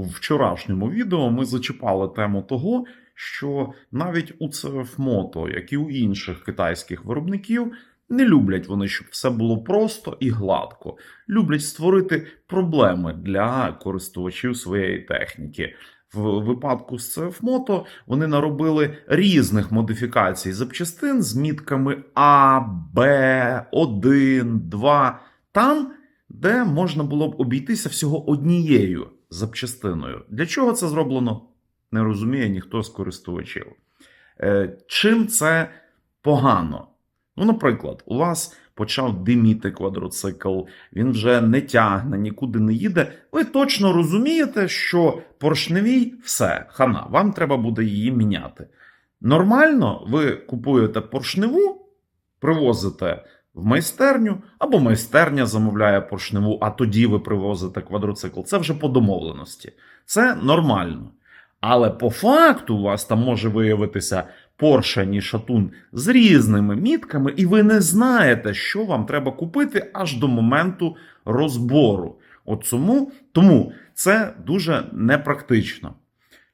В вчорашньому відео ми зачіпали тему того, що навіть у CF як і у інших китайських виробників, не люблять вони, щоб все було просто і гладко. Люблять створити проблеми для користувачів своєї техніки. В випадку з CF Moto вони наробили різних модифікацій запчастин з мітками А, Б, 1, 2, там, де можна було б обійтися всього однією запчастиною. Для чого це зроблено? Не розуміє ніхто з користувачів. Е, чим це погано? Ну, наприклад, у вас почав диміти квадроцикл, він вже не тягне, нікуди не їде. Ви точно розумієте, що поршневій все, хана, вам треба буде її міняти. Нормально, ви купуєте поршневу, привозите в майстерню, або майстерня замовляє поршневу, а тоді ви привозите квадроцикл. Це вже по домовленості. Це нормально. Але по факту у вас там може виявитися поршень і шатун з різними мітками, і ви не знаєте, що вам треба купити аж до моменту розбору. От цьому, тому це дуже непрактично.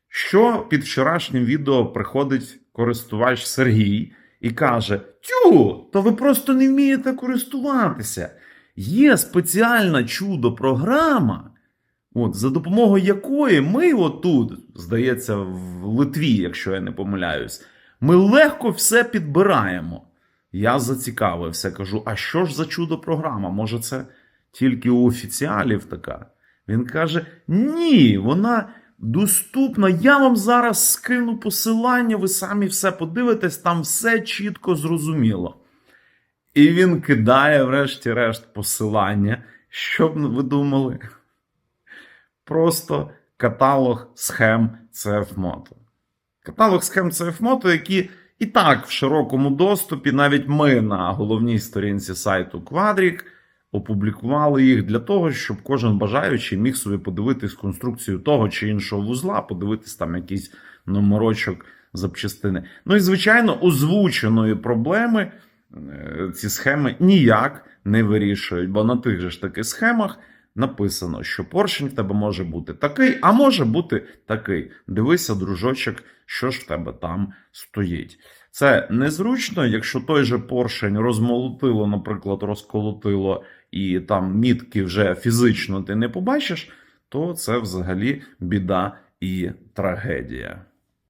Що під вчорашнім відео приходить користувач Сергій і каже: Тю, то ви просто не вмієте користуватися. Є спеціальна чудо-програма, от, за допомогою якої ми отут, здається, в Литві, якщо я не помиляюсь, ми легко все підбираємо. Я зацікавився, кажу: а що ж за чудо-програма? Може, це тільки у офіціалів така? Він каже: Ні, вона доступна. Я вам зараз скину посилання, ви самі все подивитесь, там все чітко зрозуміло. І він кидає, врешті-решт, посилання. Що б ви думали? Просто каталог схем CFMoto. Каталог схем CFMoto, які і так в широкому доступі, навіть ми на головній сторінці сайту Quadric опублікували їх для того, щоб кожен бажаючий міг собі подивитись конструкцію того чи іншого вузла, подивитись там якийсь номерочок запчастини. Ну і звичайно, озвученої проблеми е, ці схеми ніяк не вирішують, бо на тих же ж таки схемах. Написано, що поршень в тебе може бути такий, а може бути такий. Дивися, дружочок, що ж в тебе там стоїть. Це незручно, якщо той же поршень розмолотило, наприклад, розколотило, і там мітки вже фізично ти не побачиш, то це взагалі біда і трагедія.